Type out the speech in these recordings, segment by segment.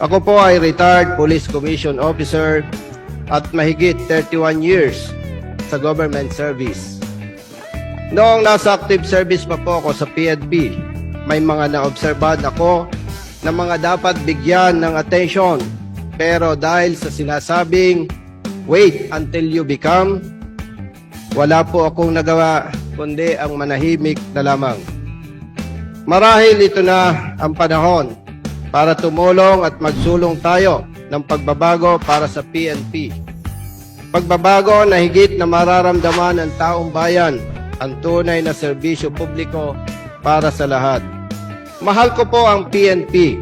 Ako po ay retired Police Commission Officer at mahigit 31 years sa government service. Noong nasa active service pa po ako sa PNP, may mga naobserbahan ako na mga dapat bigyan ng attention. Pero dahil sa sinasabing, wait until you become, wala po akong nagawa kundi ang manahimik na lamang. Marahil ito na ang panahon para tumulong at magsulong tayo ng pagbabago para sa PNP. Pagbabago na higit na mararamdaman ng taong bayan ang tunay na serbisyo publiko para sa lahat. Mahal ko po ang PNP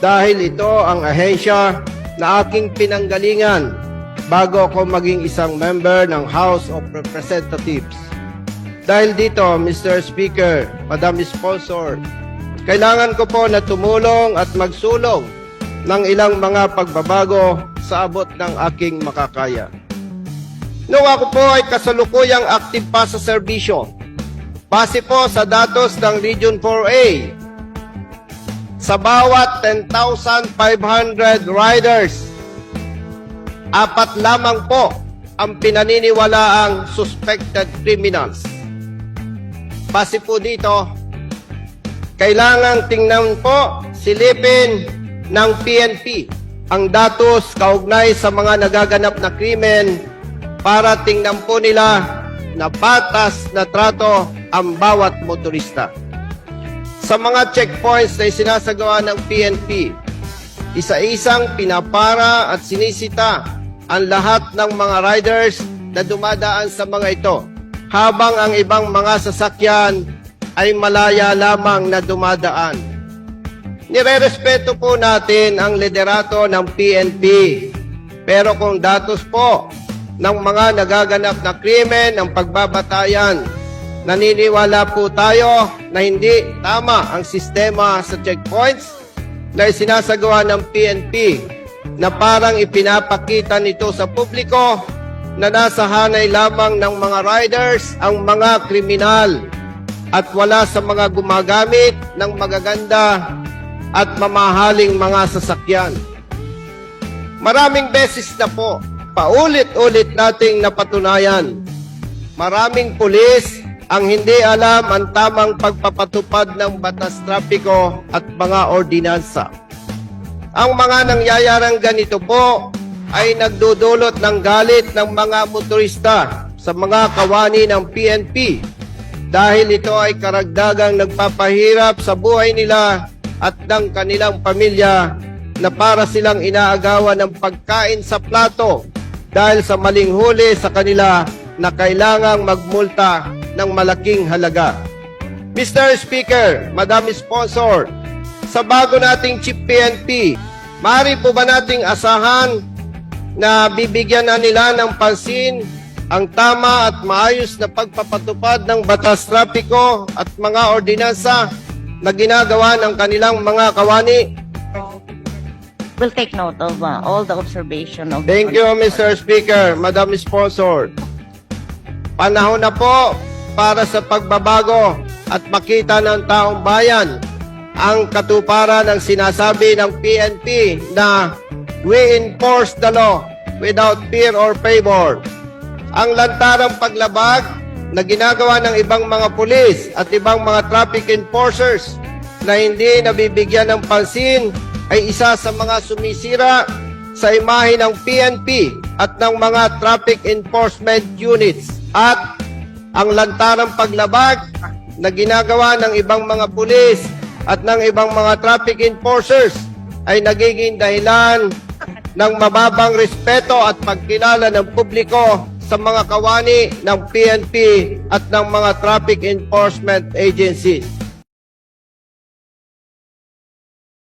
dahil ito ang ahensya na aking pinanggalingan bago ako maging isang member ng House of Representatives. Dahil dito, Mr. Speaker, Madam Sponsor, kailangan ko po na tumulong at magsulong ng ilang mga pagbabago sa abot ng aking makakaya. Nung ako po ay kasalukuyang active pa sa serbisyo, base po sa datos ng Region 4A, sa bawat 10,500 riders, apat lamang po ang pinaniniwalaang suspected criminals. Base po dito, kailangan tingnan po, silipin ng PNP ang datos kaugnay sa mga nagaganap na krimen para tingnan po nila na patas na trato ang bawat motorista. Sa mga checkpoints na sinasagawa ng PNP, isa-isang pinapara at sinisita ang lahat ng mga riders na dumadaan sa mga ito, habang ang ibang mga sasakyan ay malaya lamang na dumadaan. Nirerespeto po natin ang liderato ng PNP. Pero kung datos po ng mga nagaganap na krimen ng pagbabatayan, naniniwala po tayo na hindi tama ang sistema sa checkpoints na isinasagawa ng PNP na parang ipinapakita nito sa publiko na nasa hanay lamang ng mga riders ang mga kriminal at wala sa mga gumagamit ng magaganda at mamahaling mga sasakyan. Maraming beses na po, paulit-ulit nating napatunayan. Maraming pulis ang hindi alam ang tamang pagpapatupad ng batas trapiko at mga ordinansa. Ang mga nangyayarang ganito po ay nagdudulot ng galit ng mga motorista sa mga kawani ng PNP dahil ito ay karagdagang nagpapahirap sa buhay nila at ng kanilang pamilya na para silang inaagawan ng pagkain sa plato dahil sa maling huli sa kanila na kailangang magmulta ng malaking halaga. Mr. Speaker, Madam Sponsor, sa bago nating Chief PNP, maaari po ba nating asahan na bibigyan na nila ng pansin ang tama at maayos na pagpapatupad ng batas trapiko at mga ordinansa na ginagawa ng kanilang mga kawani? We'll take note of uh, all the observation of Thank you, Mr. Speaker, Madam Sponsor. Panahon na po para sa pagbabago at makita ng taong bayan ang katuparan ng sinasabi ng PNP na we enforce the law without fear or favor. Ang lantarang paglabag na ginagawa ng ibang mga pulis at ibang mga traffic enforcers na hindi nabibigyan ng pansin ay isa sa mga sumisira sa imahe ng PNP at ng mga traffic enforcement units. At ang lantarang paglabag na ginagawa ng ibang mga pulis at ng ibang mga traffic enforcers ay nagiging dahilan ng mababang respeto at pagkilala ng publiko sa mga kawani ng PNP at ng mga traffic enforcement agencies.